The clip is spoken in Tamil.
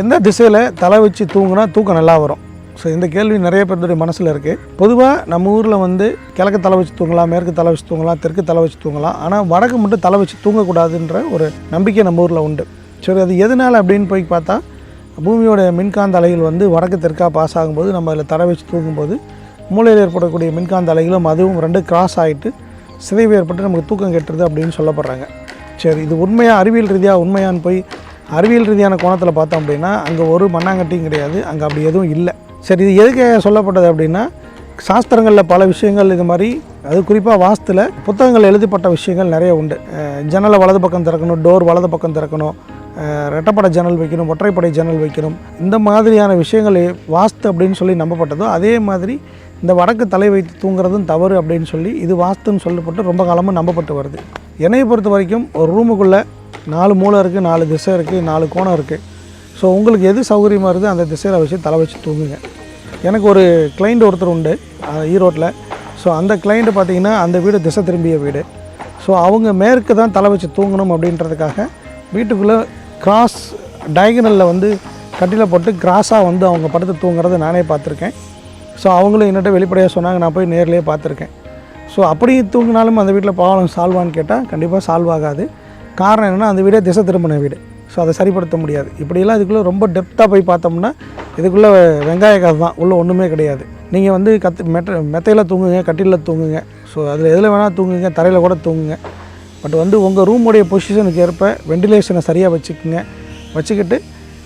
எந்த திசையில் தலை வச்சு தூங்குனா தூக்கம் நல்லா வரும். ஸோ இந்த கேள்வி நிறைய பேருடைய மனசில் இருக்குது பொதுவாக நம்ம ஊரில் வந்து கிழக்கு தலை வச்சு தூங்கலாம் மேற்கு தலை வச்சு தூங்கலாம் தெற்கு தலை வச்சு தூங்கலாம். ஆனால் வடக்கு மட்டும் தலை வச்சு தூங்கக்கூடாதுன்ற ஒரு நம்பிக்கை நம்ம ஊரில் உண்டு. சரி அது எதனால் அப்படின்னு போய் பார்த்தா பூமியோட மின்காந்த அலைகள் வந்து வடக்கு தெற்காக பாஸ் ஆகும்போது நம்ம அதில் தலை வச்சு தூங்கும்போது மூளையில் ஏற்படக்கூடிய மின்காந்த அலைகளும் அதுவும் ரெண்டு கிராஸ் ஆகிட்டு சிதைவு ஏற்பட்டு நமக்கு தூக்கம் கெட்டுறது அப்படின்னு சொல்லப்படுறாங்க. சரி இது உண்மையாக அறிவியல் ரீதியாக உண்மையான்னு போய் அறிவியல் ரீதியான கோணத்தில் பார்த்தோம் அப்படின்னா அங்கே ஒரு மண்ணாங்கட்டியும் கிடையாது. அங்கே அப்படி எதுவும் இல்லை. சரி இது எதுக்கு சொல்லப்பட்டது அப்படின்னா சாஸ்திரங்களில் பல விஷயங்கள் இது மாதிரி அது குறிப்பாக வாஸ்தில் புத்தகங்கள் எழுதப்பட்ட விஷயங்கள் நிறைய உண்டு. ஜன்னலை வலது பக்கம் திறக்கணும் டோர் வலது பக்கம் திறக்கணும் ரெட்டப்படை ரெட்டைப்படை ஜன்னல் வைக்கணும் ஒற்றைப்படை ஜன்னல் வைக்கணும். இந்த மாதிரியான விஷயங்கள் வாஸ்து அப்படின்னு சொல்லி நம்பப்பட்டதோ அதே மாதிரி இந்த வடக்கு தலை வைத்து தூங்குறதும் தவறு அப்படின்னு சொல்லி இது வாஸ்துன்னு சொல்லப்பட்டு ரொம்ப காலமாக நம்பப்பட்டு வருது. என்னையை பொறுத்த வரைக்கும் ஒரு ரூமுக்குள்ளே நாலு மூலை இருக்குது நாலு திசை இருக்குது நாலு கோணம் இருக்குது ஸோ உங்களுக்கு எது சௌகரியமாக இருக்குது அந்த திசையில் வச்சு தலை வச்சு தூங்குங்க. எனக்கு ஒரு கிளைண்ட் ஒருத்தர் உண்டு ஈரோட்டில் ஸோ அந்த கிளைண்ட்டு பார்த்தீங்கன்னா அந்த வீடு திசை திரும்பிய வீடு. ஸோ அவங்க மேற்கு தான் தலை வச்சு தூங்கணும் அப்படின்றதுக்காக வீட்டுக்குள்ளே கிராஸ் டயகனலில் வந்து கட்டில போட்டு கிராஸாக வந்து அவங்க படுத்து தூங்குறத நானே பார்த்துருக்கேன். ஸோ அவங்களும் என்னட்ட வெளிப்படையாக சொன்னாங்க நான் போய் நேர்லேயே பார்த்துருக்கேன். ஸோ அப்படி தூங்கினாலும் அந்த வீட்டில் ப்ராப்ளம் சால்வான்னு கேட்டால் கண்டிப்பாக சால்வ் ஆகாது காரணம் என்னென்னா அந்த வீடே திசை திரும்பின வீடு. ஸோ அதை சரிப்படுத்த முடியாது. இப்படியெல்லாம் இதுக்குள்ளே ரொம்ப டெப்த்தாக போய் பார்த்தோம்னா இதுக்குள்ளே வெங்காய கதை தான். உள்ளே ஒன்றுமே கிடையாது. நீங்கள் வந்து கத்து மெட்ட மெத்தையில் தூங்குங்க கட்டிலில் தூங்குங்க. ஸோ அதில் எதில் வேணால் தூங்குங்க தரையில் கூட தூங்குங்க. பட் வந்து உங்கள் ரூமுடைய பொசிஷனுக்கு ஏற்ப வெண்டிலேஷனை சரியாக வச்சுக்கோங்க. வச்சுக்கிட்டு